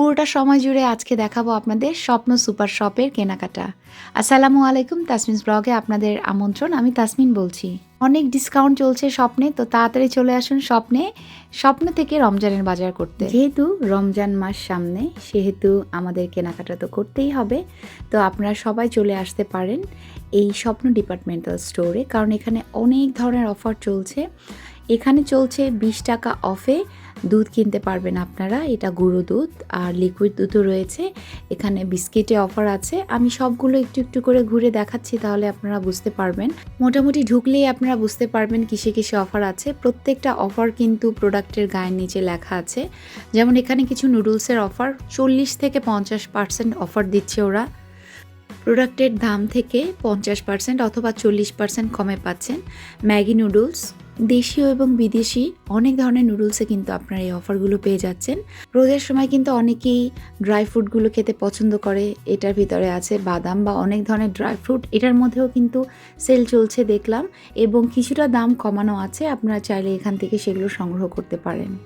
পুরোটা সময় জুড়ে আজকে দেখাবো আপনাদের স্বপ্ন সুপার শপের কেনাকাটা। আসসালামু আলাইকুম, তাসমিন ব্লগে আপনাদের আমন্ত্রণ। আমি তাসমিন বলছি। অনেক ডিসকাউন্ট চলছে স্বপ্নে, তো তাড়াতাড়ি চলে আসুন স্বপ্নে, স্বপ্ন থেকে রমজানের বাজার করতে। যেহেতু রমজান মাস সামনে, সেহেতু আমাদের কেনাকাটা তো করতেই হবে। তো আপনারা সবাই চলে আসতে পারেন এই স্বপ্ন ডিপার্টমেন্টাল স্টোরে কারণ এখানে অনেক ধরনের অফার চলছে। এখানে চলছে বিশ টাকা অফে। দুধ কিনতে পারবেন আপনারা। এটা গুঁড়ো দুধ আর লিকুইড দুধও রয়েছে। এখানে বিস্কিটে অফার আছে। আমি সবগুলো একটু একটু করে ঘুরে দেখাচ্ছি, তাহলে আপনারা বুঝতে পারবেন। মোটামুটি ঢুকলেই আপনারা বুঝতে পারবেন কিসে কিসে অফার আছে। প্রত্যেকটা অফার কিন্তু প্রোডাক্টের গায়ের নিচে লেখা আছে। যেমন এখানে কিছু নুডলসের অফার। চল্লিশ থেকে পঞ্চাশ পার্সেন্ট অফার দিচ্ছে ওরা। প্রোডাক্টের দাম থেকে পঞ্চাশ পার্সেন্ট অথবা চল্লিশ পার্সেন্ট কমে পাচ্ছেন। ম্যাগি নুডলস দেশীয় এবং বিদেশি অনেক ধরনের নুডলসে কিন্তু আপনারা এই অফারগুলো পেয়ে যাচ্ছেন। রোদের সময় কিন্তু অনেকেই ড্রাই ফ্রুটগুলো খেতে পছন্দ করে। এটার ভিতরে আছে বাদাম বা অনেক ধরনের ড্রাই ফ্রুট এটার মধ্যেও কিন্তু সেল চলছে দেখলাম এবং কিছুটা দাম কমানো আছে। আপনারা চাইলে এখান থেকে সেগুলো সংগ্রহ করতে পারেন।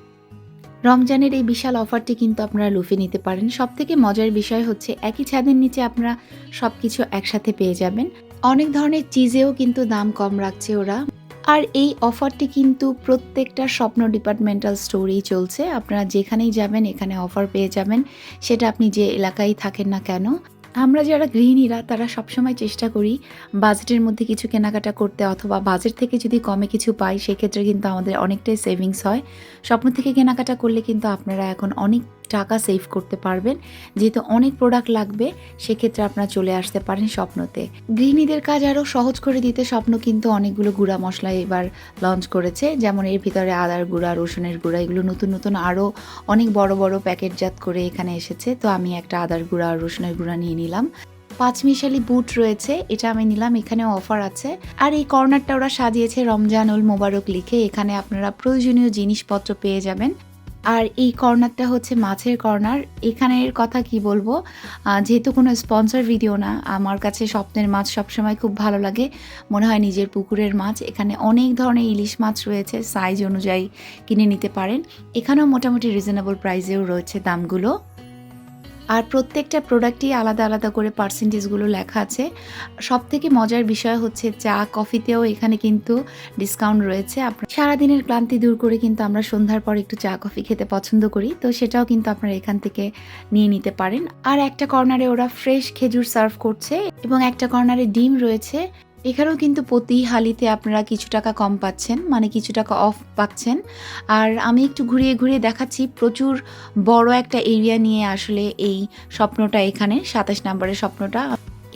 রমজানের এই বিশাল অফারটি কিন্তু আপনারা লুফে নিতে পারেন। সব থেকে মজার বিষয় হচ্ছে একই ছাদের নিচে আপনারা সব কিছু একসাথে পেয়ে যাবেন। অনেক ধরনের চিজেও কিন্তু দাম কম রাখছে ওরা। আর এই অফারটি কিন্তু প্রত্যেকটা স্বপ্ন ডিপার্টমেন্টাল স্টোরেই চলছে। আপনারা যেখানেই যাবেন, এখানে অফার পেয়ে যাবেন। সেটা আপনি যে এলাকায় থাকেন না কেন, আমরা যারা গৃহিণীরা, তারা সবসময় চেষ্টা করি বাজেটের মধ্যে কিছু কেনাকাটা করতে অথবা বাজেট থেকে যদি কমে কিছু পাই, সেক্ষেত্রে কিন্তু আমাদের অনেকটাই সেভিংস হয়। স্বপ্ন থেকে কেনাকাটা করলে কিন্তু আপনারা এখন অনেক টাকা সেভ করতে পারবেন। যেহেতু অনেক প্রোডাক্ট লাগবে, সেক্ষেত্রে আপনারা চলে আসতে পারেন স্বপ্নতে। গৃহিণীদের কাজ আরও সহজ করে দিতে স্বপ্ন কিন্তু অনেকগুলো গুঁড়া মশলা এবার লঞ্চ করেছে। যেমন এর ভিতরে আদার গুঁড়া, রসুনের গুঁড়া, এগুলো নতুন নতুন আরও অনেক বড় বড় প্যাকেটজাত করে এখানে এসেছে। তো আমি একটা আদার গুঁড়া রসুনের গুঁড়া নিয়ে নিলাম। পাঁচমিশালি বুট রয়েছে, এটা আমি নিলাম, এখানেও অফার আছে। আর এই কর্নারটা ওরা সাজিয়েছে রমজানুল মোবারক লিখে। এখানে আপনারা প্রয়োজনীয় জিনিসপত্র পেয়ে যাবেন। আর এই কর্নারটা হচ্ছে মাছের কর্নার। এখানের কথা কি বলব? যেহেতু কোনো স্পন্সর ভিডিও না, আমার কাছে স্বপ্নের মাছ সবসময় খুব ভালো লাগে। মনে হয় নিজের পুকুরের মাছ। এখানে অনেক ধরনের ইলিশ মাছ রয়েছে সাইজ অনুযায়ী কিনে নিতে পারেন। এখানেও মোটামুটি রিজনেবল প্রাইসেও রয়েছে দামগুলো। আর প্রত্যেকটা প্রোডাক্টই আলাদা আলাদা করে পার্সেন্টেজগুলো লেখা আছে। সব থেকে মজার বিষয় হচ্ছে চা, কফিতেও এখানে কিন্তু ডিসকাউন্ট রয়েছে। আপনার সারাদিনের ক্লান্তি দূর করে কিন্তু আমরা সন্ধ্যার পর একটু চা, কফি খেতে পছন্দ করি। তো সেটাও কিন্তু আপনারা এখান থেকে নিয়ে নিতে পারেন। আর একটা কর্নারে ওরা ফ্রেশ খেজুর সার্ভ করছে এবং একটা কর্নারে ডিম রয়েছে। এখানেও কিন্তু প্রতি হালিতে আপনারা কিছু টাকা কম পাচ্ছেন মানে কিছু টাকা অফ পাচ্ছেন। আর আমি একটু ঘুরিয়ে ঘুরিয়ে দেখাচ্ছি, প্রচুর বড় একটা এরিয়া নিয়ে আসলে এই স্বপ্নটা এখানে, সাতাশ নম্বরের স্বপ্নটা।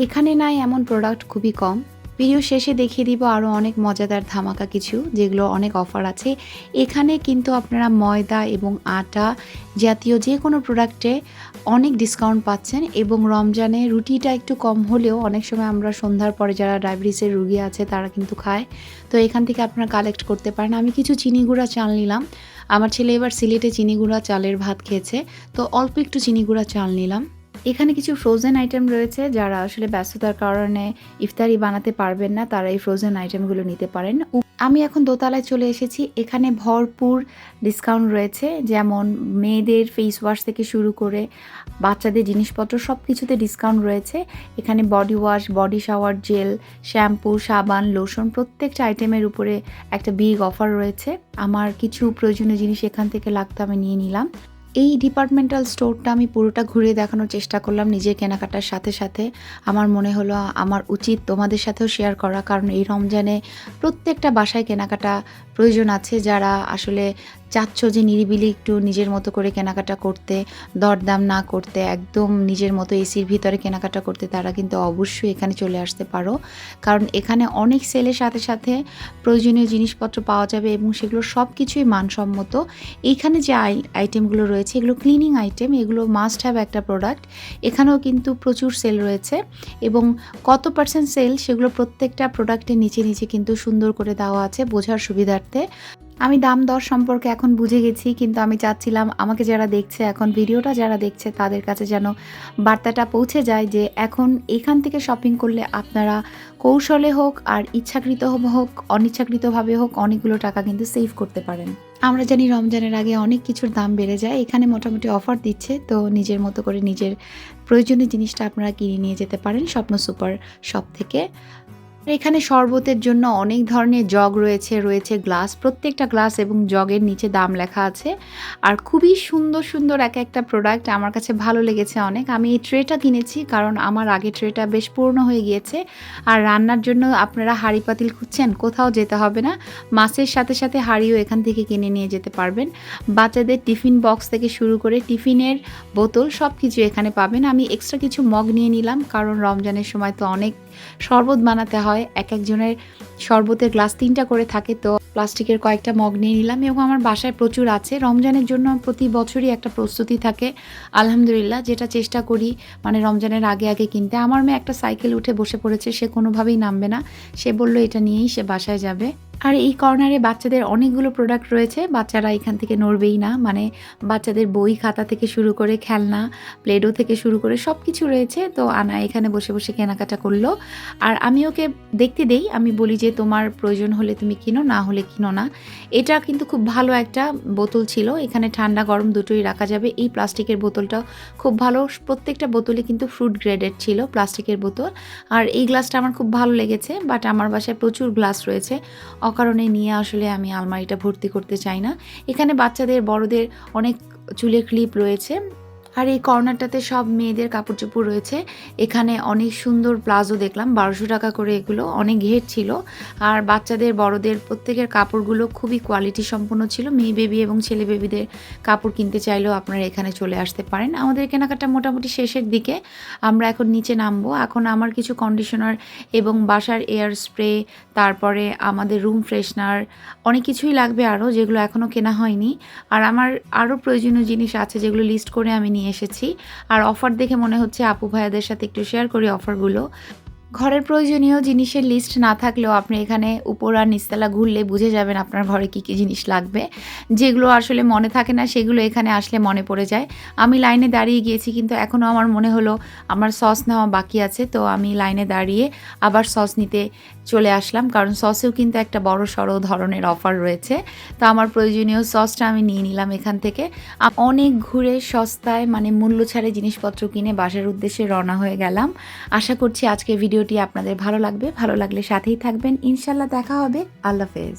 এখানে নাই এমন প্রোডাক্ট খুবই কম। ভিডিও শেষে দেখিয়ে দিব আরও অনেক মজাদার ধামাকা কিছু, যেগুলো অনেক অফার আছে। এখানে কিন্তু আপনারা ময়দা এবং আটা জাতীয় যে কোনো প্রোডাক্টে অনেক ডিসকাউন্ট পাচ্ছেন এবং রমজানে রুটিটা একটু কম হলেও অনেক সময় আমরা সন্ধ্যার পরে যারা ডায়াবেটিসের রুগী আছে তারা কিন্তু খায়। তো এখান থেকে আপনারা কালেক্ট করতে পারেন। আমি কিছু চিনি গুঁড়া চাল নিলাম। আমার ছেলে এবার সিলেটে চিনি গুঁড়া চালের ভাত খেয়েছে। তো অল্প একটু চিনি গুঁড়া চাল নিলাম। এখানে কিছু ফ্রোজেন আইটেম রয়েছে যারা আসলে ব্যস্ততার কারণে ইফতারি বানাতে পারবেন না, তারা এই ফ্রোজেন আইটেমগুলো নিতে পারেন। আমি এখন দোতলায় চলে এসেছি। এখানে ভরপুর ডিসকাউন্ট রয়েছে, যেমন মেয়েদের ফেস ওয়াশ থেকে শুরু করে বাচ্চাদের জিনিসপত্র সব কিছুতে ডিসকাউন্ট রয়েছে। এখানে body wash body shower gel shampoo সাবান লোশন প্রত্যেকটা আইটেমের উপরে একটা বিগ অফার রয়েছে। আমার কিছু প্রয়োজনীয় জিনিস এখান থেকে লাগতো আমি নিয়ে নিলাম। এই ডিপার্টমেন্টাল স্টোরটা আমি পুরোটা ঘুরে দেখানোর চেষ্টা করলাম নিজের কেনাকাটার সাথে সাথে। আমার মনে হলো, আমার উচিত তোমাদের সাথেও শেয়ার করা, কারণ এই রমজানে প্রত্যেকটা বাসায় কেনাকাটা প্রয়োজন আছে যারা আসলে চাচ্ছ যে নিরিবিলি একটু নিজের মতো করে কেনাকাটা করতে, দরদাম না করতে, একদম নিজের মতো এসির ভিতরে কেনাকাটা করতে, তারা কিন্তু অবশ্যই এখানে চলে আসতে পারো। কারণ এখানে অনেক সেলের সাথে সাথে প্রয়োজনীয় জিনিসপত্র পাওয়া যাবে এবং সেগুলো সব কিছুই মানসম্মত। এইখানে যে আই আইটেমগুলো রয়েছে, এগুলো ক্লিনিং আইটেম এগুলো মাস্ট হ্যাভ একটা প্রোডাক্ট এখানেও কিন্তু প্রচুর সেল রয়েছে এবং কত পার্সেন্ট সেল সেগুলো প্রত্যেকটা প্রোডাক্টের নিচে নিচে কিন্তু সুন্দর করে দেওয়া আছে বোঝার সুবিধার্থে। আমি দাম দর সম্পর্কে এখন বুঝে গেছি, কিন্তু আমি চাচ্ছিলাম আমাকে যারা দেখছে এখন, ভিডিওটা যারা দেখছে, তাদের কাছে যেন বার্তাটা পৌঁছে যায় যে এখন এখান থেকে শপিং করলে আপনারা কৌশলে হোক আর ইচ্ছাকৃত হোক, অনিচ্ছাকৃতভাবে হোক, অনেকগুলো টাকা কিন্তু সেভ করতে পারেন। আমরা জানি রমজানের আগে অনেক কিছুর দাম বেড়ে যায়, এখানে মোটামুটি অফার দিচ্ছে, তো নিজের মতো করে নিজের প্রয়োজনীয় জিনিসটা আপনারা কিনে নিয়ে যেতে পারেন স্বপ্ন সুপার শপ থেকে। এখানে শরবতের জন্য অনেক ধরনের জগ রয়েছে রয়েছে গ্লাস, প্রত্যেকটা গ্লাস এবং জগের নিচে দাম লেখা আছে। আর খুবই সুন্দর সুন্দর এক একটা প্রোডাক্ট আমার কাছে ভালো লেগেছে অনেক। আমি এই ট্রেটা কিনেছি কারণ আমার আগে ট্রেটা বেশ পুরনো হয়ে গিয়েছে। আর রান্নার জন্য আপনারা হাঁড়ি পাতিল খুঁজছেন, কোথাও যেতে হবে না। মাছের সাথে সাথে হাঁড়িও এখান থেকে কিনে নিয়ে যেতে পারবেন। বাচ্চাদের টিফিন বক্স থেকে শুরু করে টিফিনের বোতল সব কিছু এখানে পাবেন। আমি এক্সট্রা কিছু মগ নিয়ে নিলাম কারণ রমজানের সময় তো অনেক শরবত বানাতে হয়। এক একজনের শরবতের গ্লাস তিনটা করে থাকে, তো প্লাস্টিকের কয়েকটা মগ নিয়ে নিলাম এবং আমার বাসায় প্রচুর আছে। রমজানের জন্য প্রতি বছরই একটা প্রস্তুতি থাকে, আলহামদুলিল্লাহ, যেটা চেষ্টা করি মানে রমজানের আগে আগে কিনতে। আমার মেয়ে একটা সাইকেল উঠে বসে পড়েছে, সে কোনোভাবেই নামবে না। সে বলল, এটা নিয়েই সে বাসায় যাবে। আর এই কর্নারে বাচ্চাদের অনেকগুলো প্রোডাক্ট রয়েছে, বাচ্চারা এখান থেকে নড়বেই না মানে বাচ্চাদের বই খাতা থেকে শুরু করে খেলনা প্লেডো থেকে শুরু করে সব কিছু রয়েছে, তো আনা এখানে বসে বসে কেনাকাটা করল। আর আমি ওকে দেখতে দেই, আমি বলি যে তোমার প্রয়োজন হলে তুমি কিনো, না হলে কিনো না। এটা কিন্তু খুব ভালো একটা বোতল ছিল। এখানে ঠান্ডা গরম দুটোই রাখা যাবে। এই প্লাস্টিকের বোতলটাও খুব ভালো। প্রত্যেকটা বোতলে কিন্তু ফ্রুট গ্রেডেড ছিল প্লাস্টিকের বোতল। আর এই গ্লাসটা আমার খুব ভালো লেগেছে বাট আমার বাসায় প্রচুর গ্লাস রয়েছে। অকারণে নিয়ে আসলে আমি আলমারিটা ভর্তি করতে চাই না। এখানে বাচ্চাদের, বড়দের অনেক চুলের ক্লিপ রয়েছে। আর এই কর্নারটাতে সব মেয়েদের কাপড় চোপড় রয়েছে। এখানে অনেক সুন্দর প্লাজো দেখলাম, বারোশো টাকা করে এগুলো, অনেক ঘের ছিল। আর বাচ্চাদের, বড়দের প্রত্যেকের কাপড়গুলো খুবই কোয়ালিটি সম্পন্ন ছিল। মেয়ে বেবি এবং ছেলে বেবিদের কাপড় কিনতে চাইলেও আপনারা এখানে চলে আসতে পারেন। আমাদের কেনাকাটা মোটামুটি শেষের দিকে, আমরা এখন নিচে নামবো। এখন আমার কিছু কন্ডিশনার এবং বাসার এয়ার স্প্রে তারপরে আমাদের রুম ফ্রেশনার অনেক কিছুই লাগবে আরও, যেগুলো এখনও কেনা হয়নি। আর আমার আরও প্রয়োজনীয় জিনিস আছে, যেগুলো লিস্ট করে আমি নিয়ে এসেছি। আর অফার দেখে মনে হচ্ছে আপু ভাইয়াদের সাথে একটু শেয়ার করি অফারগুলো ঘরের প্রয়োজনীয় জিনিসের লিস্ট না থাকলেও আপনি এখানে উপর আর নিচতলা ঘুরলে বুঝে যাবেন আপনার ঘরে কী কী জিনিস লাগবে। যেগুলো আসলে মনে থাকে না, সেগুলো এখানে আসলে মনে পড়ে যায়। আমি লাইনে দাঁড়িয়ে গিয়েছি, কিন্তু এখনও আমার মনে হলো আমার সস নেওয়া বাকি আছে, তো আমি লাইনে দাঁড়িয়ে আবার সস নিতে চলে আসলাম। কারণ সসেও কিন্তু একটা বড় সড়ো ধরনের অফার রয়েছে। তো আমার প্রয়োজনীয় সসটা আমি নিয়ে নিলাম এখান থেকে। অনেক ঘুরে সস্তায় মানে মূল্য ছাড়ে জিনিসপত্র কিনে বাসার উদ্দেশ্যে রওনা হয়ে গেলাম। আশা করছি আজকে ভিডিওটি আপনাদের ভালো লাগবে ভালো লাগলে সাথেই থাকবেন। ইনশাল্লাহ দেখা হবে। আল্লাহ হাফেজ।